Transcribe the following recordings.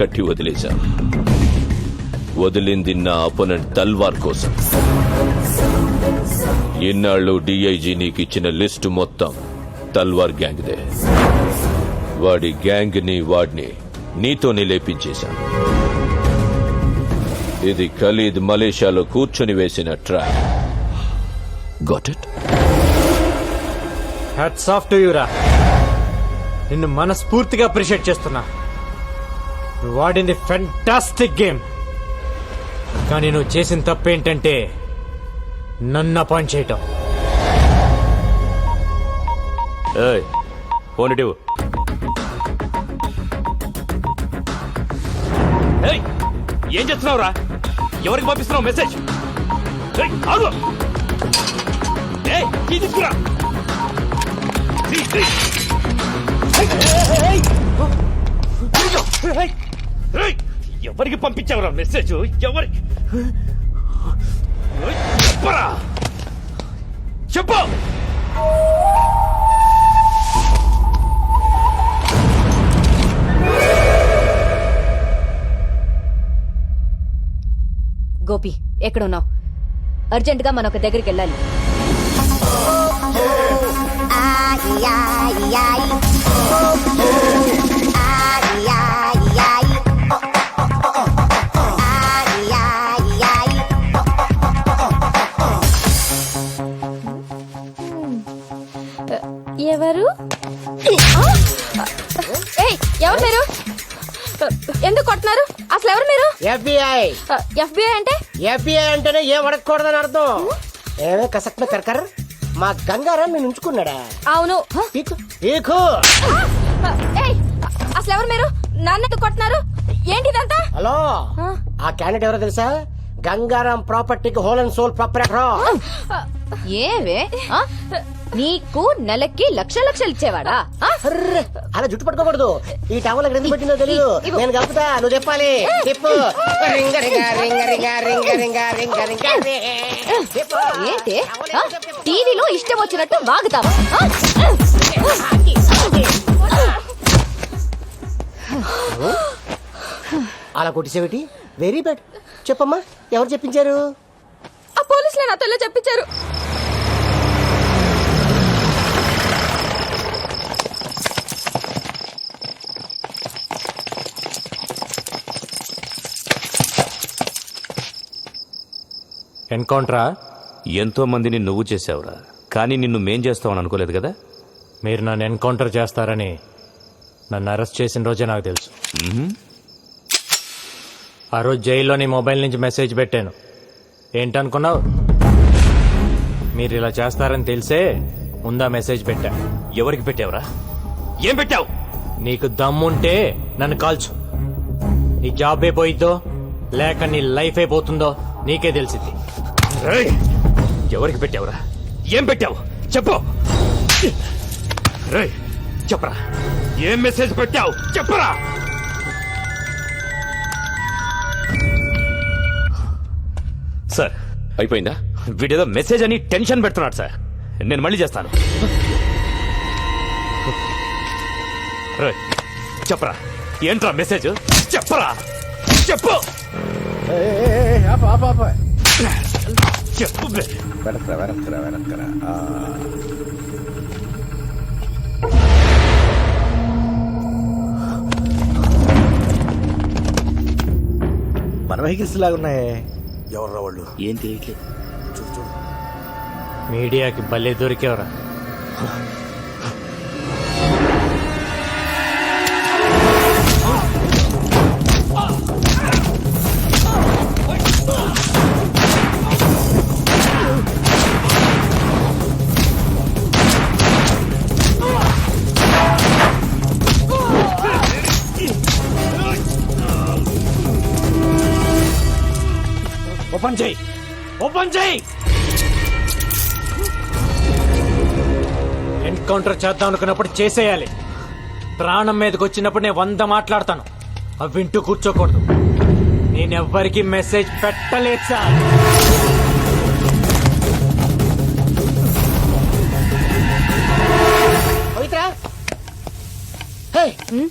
కట్టి వదిలేశా వదిలింది నా అపోనెంట్ తల్వార్ కోసం. ఇన్నాళ్ళు డిఐజీ నీకు ఇచ్చిన లిస్టు మొత్తం తల్వార్ గ్యాంగ్దే. వాడి గ్యాంగ్ని వాడిని నీతోనే లేపించేశాను. ఇది ఖలీద్ మలేషియాలో కూర్చొని వేసిన ట్రా got it hats off to యూరా నిన్ను మనస్ఫూర్తిగా అప్రిషియేట్ చేస్తున్నా. నువ్వు వాడింది ఫెంటాస్టిక్ గేమ్ కానీ నువ్వు చేసిన తప్పేంటంటే నన్ను అపాయింట్ చేయటం. ఏయ్ ఫోన్ ఇటు. ఏయ్ ఏం చేస్తున్నావురా? ఎవరికి పంపిస్తున్నావు మెసేజ్? ఏయ్, ఆగు. ఏయ్ ఇది తీసుకురా ఏయ్, ఏయ్. ఏయ్, ఏయ్, ఏయ్, ఎవరికి పంపించావురా మెసేజ్? ఎవరికి? చెప్పరా? చెప్పు! గోపి ఎక్కడున్నావు? అర్జెంటుగా మన ఒక దగ్గరికి వెళ్ళాలి ఎఫ్బిఐ ఎఫ్బిఐ అంటే? ఎఫ్బిఐ అంటేనే ఏం అడగకూడదని అర్థం? ఏమే కసక్న కరకర్? మా గంగారాం నేను ఉంచుకున్నాడా? అవును. పీకు అసలు ఎవరు మీరు? నన్ను ఎందుకు కొట్టున్నారు ఏంటి ఇదంతా? హలో ఆ? క్యాండిడేట్ ఎవరో తెలుసా? గంగారాం ప్రాపర్టీకి హోల్ అండ్ సోల్ ప్రాపరేటర్. ఏవే? నీకు నెలకి లక్ష లక్షలు ఇచ్చేవాడా? ఆ? అలా జుట్టు పట్టుకోకూడదు. ఈ టవల్ ఎక్కడ ఎందుకు పెట్టిందో తెలియదు ఇవ్వు. నేను కలుపుతా నువ్వు చెప్పాలి. తిప్పు రింగ రింగ రింగ రింగ రింగ రింగ రింగ రింగ. ఏంటి? ఆ? టీవీలో ఇష్టం వచ్చినట్టు వాగుతావా? ఆ? అలా కొట్టిసేవిటి? Very bad. చెప్పమ్మా ఎవరు చెప్పించారు? ఆ పోలీసులు నాతో చెప్పించారు? ఎన్కౌంటరా? ఎంతో మందిని నువ్వు చేసావురా కానీ నిన్ను మేం చేస్తావని అనుకోలేదు కదా? మీరు నన్ను ఎన్కౌంటర్ చేస్తారని నన్ను అరెస్ట్ చేసిన రోజే నాకు తెలుసు. ఆ రోజు జైల్లో నీ మొబైల్ నుంచి మెసేజ్ పెట్టాను. ఏంటనుకున్నావు? మీరు ఇలా చేస్తారని తెలిసే ముందా మెసేజ్ పెట్టా. ఎవరికి పెట్టావురా? ఏం పెట్టావు? నీకు దమ్ముంటే నన్ను కాల్చు. నీ జాబ్ అయిపోయిద్దో లేక నీ లైఫ్ అయిపోతుందో నీకే తెలిసింది! ఎవరికి పెట్టావురా? ఏం పెట్టావు? చెప్పు! రేయ్, చెప్పరా? ఏం మెసేజ్ పెట్టావు? చెప్పరా? సార్ అయిపోయిందా? వీడేదో మెసేజ్ అని టెన్షన్ పెడుతున్నాడు సార్. నేను మళ్ళీ చేస్తాను. చెప్పరా? ఏంట్రా మెసేజ్? చెప్పరా? చెప్పు! చెప్పు బే. మన వెహికల్స్ లాగా ఉన్నాయే ఎవర్రా వాళ్ళు? ఏం తెలియట్లేదు. మీడియాకి భలే దొరికేవరా? ఓపెన్ చేయి ఎన్కౌంటర్ చేద్దాం అనుకున్నప్పుడు చేసేయాలి. ప్రాణం మీదకి వచ్చినప్పుడు నేను వంద మాట్లాడతాను. అవి వింటూ కూర్చోకూడదు. నేనెవ్వరికి మెసేజ్ పెట్టలేదు సార్. పవిత్ర! హే,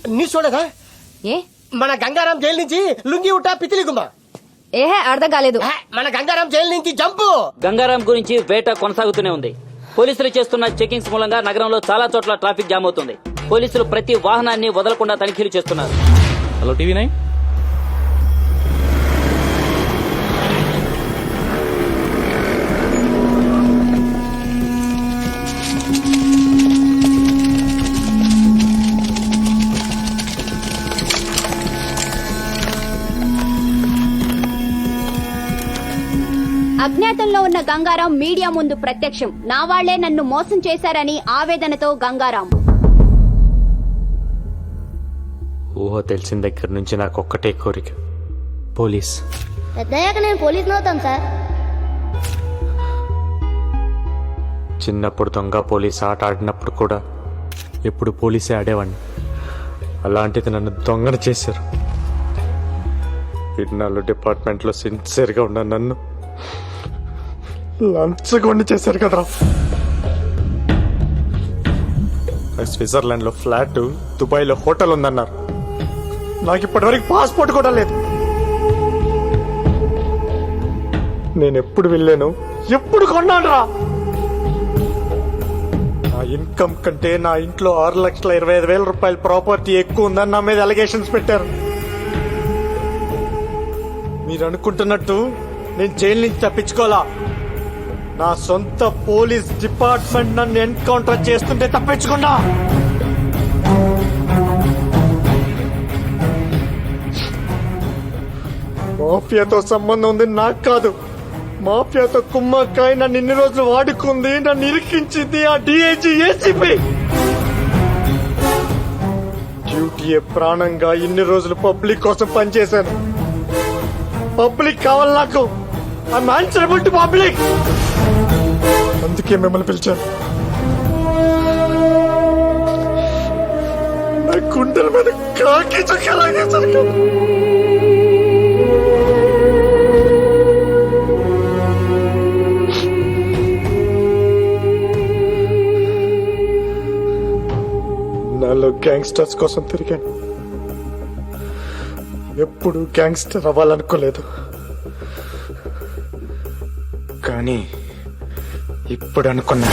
న్యూస్ చూడదా? ఏ? మన గంగారాం జైలు నుంచి లుంగి ఉట్టా పితిలి గుమ్మ. ఏహే అర్థం కాలేదు. హే, మన గంగారాం జైలు నుంచి జంపు. గంగారాం గురించి వేట కొనసాగుతూనే ఉంది. పోలీసులు చేస్తున్న చెకింగ్స్ మూలంగా నగరంలో చాలా చోట్ల ట్రాఫిక్ జామ్ అవుతుంది. పోలీసులు ప్రతి వాహనాన్ని వదలకుండా తనిఖీలు చేస్తున్నారు. Hello TV nine. అజ్ఞాతంలో ఉన్న గంగారాం మీడియా ముందు ప్రత్యక్షం. నా వాళ్ళే నన్ను మోసం చేశారని ఆవేదనతో గంగారాం. ఊహ తెలిసిన దగ్గర నుంచి నాకు ఒక్కటే కోరిక. పోలీస్. పెద్దయ్యాక నేను పోలీస్ అవుతాను సార్. చిన్నప్పుడు దొంగ పోలీస్ ఆట ఆడినప్పుడు కూడా ఎప్పుడు పోలీసే ఆడేవాడిని అలాంటిది నన్ను దొంగన చేశారు. ఇన్నాళ్ళు డిపార్ట్మెంట్లో సిన్సియర్గా ఉన్న నన్ను లంచగొండి చేశారు కదరా. స్విట్జర్లాండ్లో ఫ్లాట్ దుబాయ్లో హోటల్ ఉందన్నారు. నాకు ఇప్పటివరకు పాస్పోర్ట్ కూడా లేదు. నేను ఎప్పుడు వెళ్ళాను? ఎప్పుడు కొన్నాను రా నా ఇన్కమ్ కంటే నా ఇంట్లో ఆరు లక్షల ఇరవై ఐదు వేల రూపాయల ప్రాపర్టీ ఎక్కువ ఉందని నా మీద అలిగేషన్స్ పెట్టారు. మీరు అనుకుంటున్నట్టు నేను జైలు నుంచి తప్పించుకోవాలా? నా సొంత పోలీస్ డిపార్ట్మెంట్ నన్ను ఎన్కౌంటర్ చేస్తుంటే తప్పించుకున్నా మాఫియాతో సంబంధం ఉంది నాకు కాదు. మాఫియాతో కుమ్మక్కాయ నన్ను ఇన్ని రోజులు వాడుకుంది నన్ను ఇరికించింది ఆ డిఐజీ ఏసీపీ డ్యూటీ ప్రాణంగా ఇన్ని రోజులు పబ్లిక్ కోసం పనిచేశాను. పబ్లిక్ కావాలి నాకు. ఐ ఆన్సరబుల్ టు పబ్లిక్ అందుకే మిమ్మల్ని పిలిచాను. నా కుండల మీద కాకి చక్కలాగే కదా నాలో గ్యాంగ్స్టర్స్ కోసం తిరిగాను. ఎప్పుడు గ్యాంగ్స్టర్ అవ్వాలనుకోలేదు. కానీ ఇప్పుడు అనుకున్నా.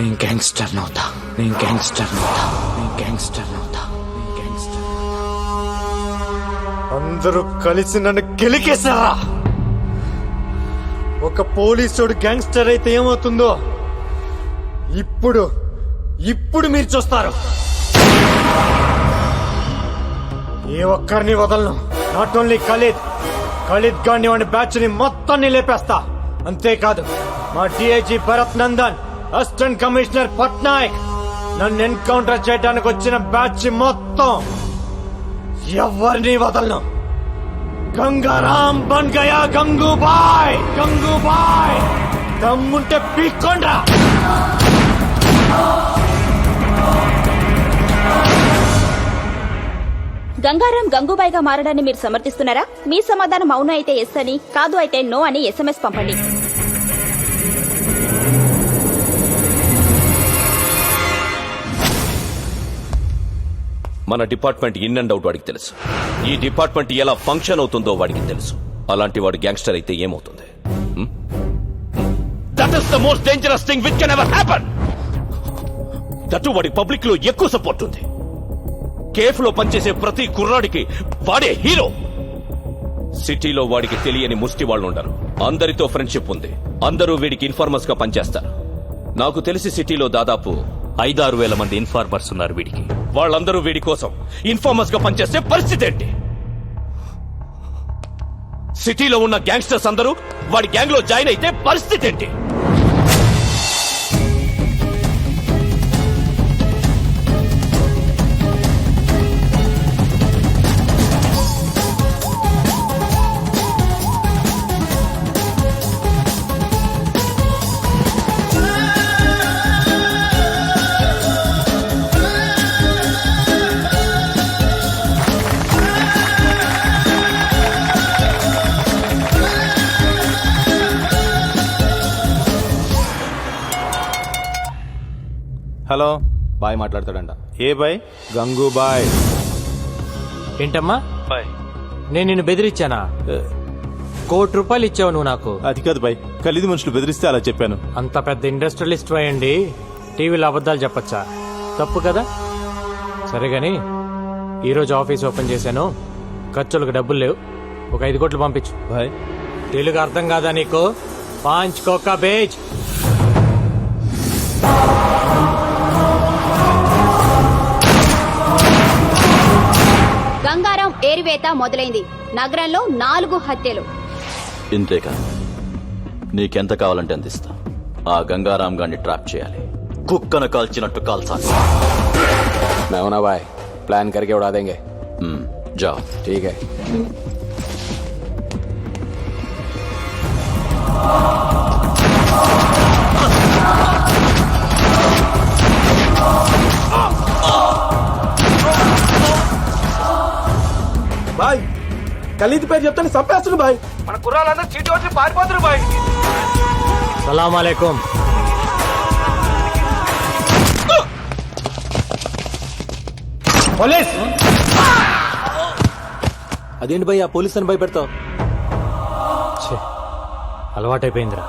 నేను గ్యాంగ్స్టర్ నవుతా. నేను గ్యాంగ్స్టర్ నవుతా. నేను గ్యాంగ్స్టర్ నవుతా. నేను గ్యాంగ్స్టర్ అందరూ కలిసి నన్ను గెలికేశారా? ఒక పోలీసుడు గ్యాంగ్స్టర్ అయితే ఏమవుతుందో? ఇప్పుడు ఇప్పుడు మీరు చూస్తారు. ఏ ఒక్కరిని వదలను. నాట్ ఓన్లీ ఖలీద్ ఖలీద్ గాని వాడి బ్యాచ్ని మొత్తాన్ని లేపేస్తా. అంతేకాదు మా DIG Bharat Nandan assistant commissioner Patnaik నన్ను ఎన్కౌంటర్ చేయడానికి వచ్చిన బ్యాచ్ మొత్తం ఎవరిని వదలను? గంగారాం బన్ గయా గంగూబాయ్ గంగూబాయ్. దమ్ముంటే పీక్కొండ్రా. గంగారాం గంగూబాయిగా మారడాన్ని మీరు సమర్థిస్తున్నారా? మీ సమాధానం అవును అయితే ఎస్ అని కాదు అయితే నో అని ఎస్ఎంఎస్ పంపండి. మన డిపార్ట్మెంట్ ఇన్ అండ్ అవుట్ వాడికి తెలుసు. ఈ డిపార్ట్మెంట్ ఎలా ఫంక్షన్ అవుతుందో వాడికి తెలుసు. అలాంటి వాడు గ్యాంగ్స్టర్ అయితే ఏమవుతుంది? That is the most dangerous thing which can ever happen that వాడి పబ్లిక్లో ఎక్కువ సపోర్ట్ ఉంది. కేఫ్లో పనిచేసే ప్రతి కుర్రాడికి వాడే హీరో. సిటీలో వాడికి తెలియని ముష్టి వాళ్ళు ఉండరు అందరితో ఫ్రెండ్షిప్ ఉంది. అందరూ వీడికి ఇన్ఫార్మర్స్గా పనిచేస్తారు. నాకు తెలిసి సిటీలో దాదాపు ఐదారు వేల మంది ఇన్ఫార్మర్స్ ఉన్నారు వీడికి. వాళ్ళందరూ వీడి కోసం ఇన్ఫార్మర్స్గా పనిచేస్తే పరిస్థితి ఏంటి? సిటీలో ఉన్న గ్యాంగ్స్టర్స్ అందరూ వాడి గ్యాంగ్లో జాయిన్ అయితే పరిస్థితి ఏంటి? బాయ్ మాట్లాడతాడంట. ఏ బాయ్? గంగూబాయ్ ఏంటమ్మా? నేను నిన్ను బెదిరించానా? కోటి రూపాయలు ఇచ్చావు నువ్వు నాకు. అది కాదు బాయ్. ఖలీదు మనుషులు బెదిరిస్తే అలా చెప్పాను. అంత పెద్ద ఇండస్ట్రియలిస్ట్ అయ్యండి టీవీలో అబద్ధాలు చెప్పచ్చా? తప్పు కదా? సరే గాని ఈరోజు ఆఫీస్ ఓపెన్ చేశాను ఖర్చులకు డబ్బులు లేవు. ఒక ఐదు కోట్లు పంపించు. బాయ్. తెలుగు అర్థం కాదా నీకు? పాంచ్ కోకా బేజ్. గంగారాం ఏరివేత మొదలైంది నగరంలో నాలుగు హత్యలు ఇంతేకా నీకెంత కావాలంటే అంత ఇస్తా ఆ గంగారాం గాన్ని ట్రాప్ చేయాలి కుక్కను కాల్చినట్టు కాల్చాలి मैं हूं ना भाई प्लान करके उड़ा देंगे మ్మ్, జా ठीक है బాయ్. ఖలీద్ పేరు చెప్తాను చంపేస్తున్నా బాయ్. మన కుర్రాళ్ళందరూ చీటి వచ్చి పారిపోతున్నారు బాయ్. సలాం అలైకుం. పోలీస్. అదేంటి భయ్ ఆ పోలీస్ అని భయపెడతావు? ఛే, అలవాటైపోయిందిరా.